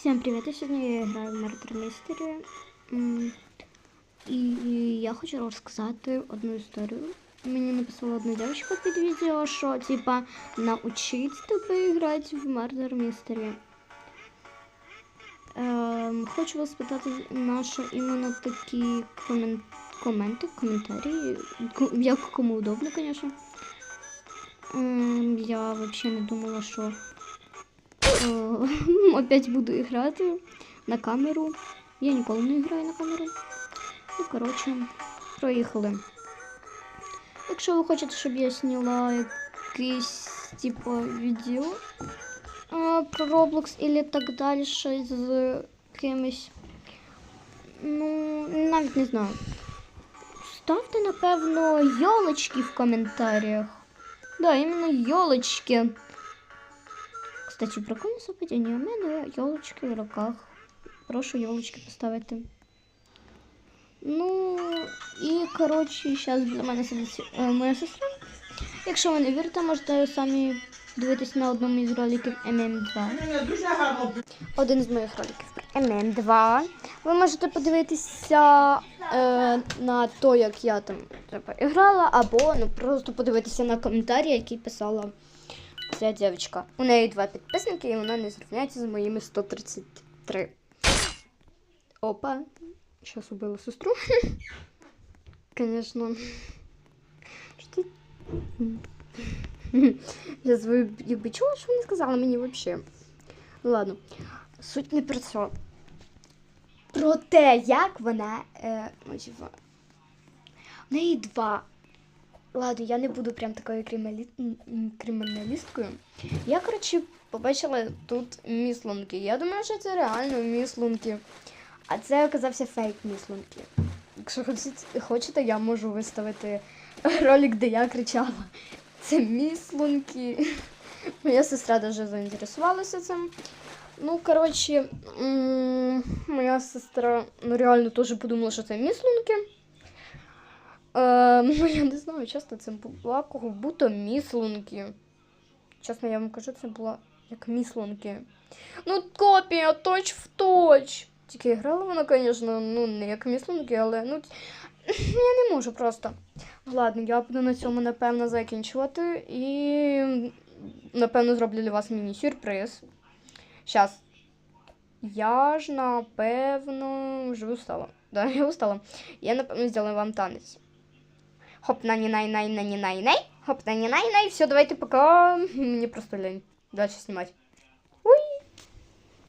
Всем привет! Я сегодня я граю в Murder Mystery. І я хочу розказати одну історію. Мені написала одна дівчинка під відео, що типа научить тебе грати в Murder Mystery. Ем, хочу вас спитати на що іменно такі комен... коменти, коментарі, ко- як кому удобно, звісно. Ем, я взагалі не думала, що опять буду грати на камеру. Я ніколи не граю на камеру. Ну, коротше, проїхали. Якщо ви хочете, щоб я зняла якийсь типу відео е, про Roblox і так далі з кимось. Ну, навіть не знаю. Ставте, напевно, йолочки в коментарях. Да, іменно йолочки. Кстати, прикольне совпадіння. У мене йолочки в руках. Прошу йолочки поставити. Ну, і коротше, зараз для мене сидить моя сестра. Якщо ви не вірите, можете самі дивитись на одному із роликів MM2. Один з моїх роликів про MM2. Ви можете подивитися е, на то, як я там типу, або ну, просто подивитися на коментарі, які писала ця дівчинка. У неї два підписники, і вона не зрівняється з моїми 133. Опа. Зараз убила сестру. Конечно. Що? Зараз ви якби чули, що вона сказала мені взагалі. Ладно. Суть не про це. Про те, як вона. Е, в неї два Ладно, я не буду прям такою криміналі... криміналісткою. Я, коротше, побачила тут міслунки. Я думаю, що це реально міслунки. А це оказався фейк міслунки. Якщо хочете, я можу виставити ролик, де я кричала. Це міслунки. Моя сестра дуже заінтересувалася цим. Ну, коротше, моя сестра ну, реально теж подумала, що це міслунки. Е, ну, я не знаю, чесно, це була кого будто міслунки. Чесно, я вам кажу, це була як міслунки. Ну, копія, точ в точ. Тільки грала вона, звісно, ну, не як міслунки, але ну, я не можу просто. Ладно, я буду на цьому, напевно, закінчувати. І, напевно, зроблю для вас міні-сюрприз. Щас. Я ж, напевно, вже устала. Да, я устала. Я, напевно, зроблю вам танець. Хоп, на най най на не най най Хоп, на най най Все, давайте пока. Мне просто лень дальше снимать.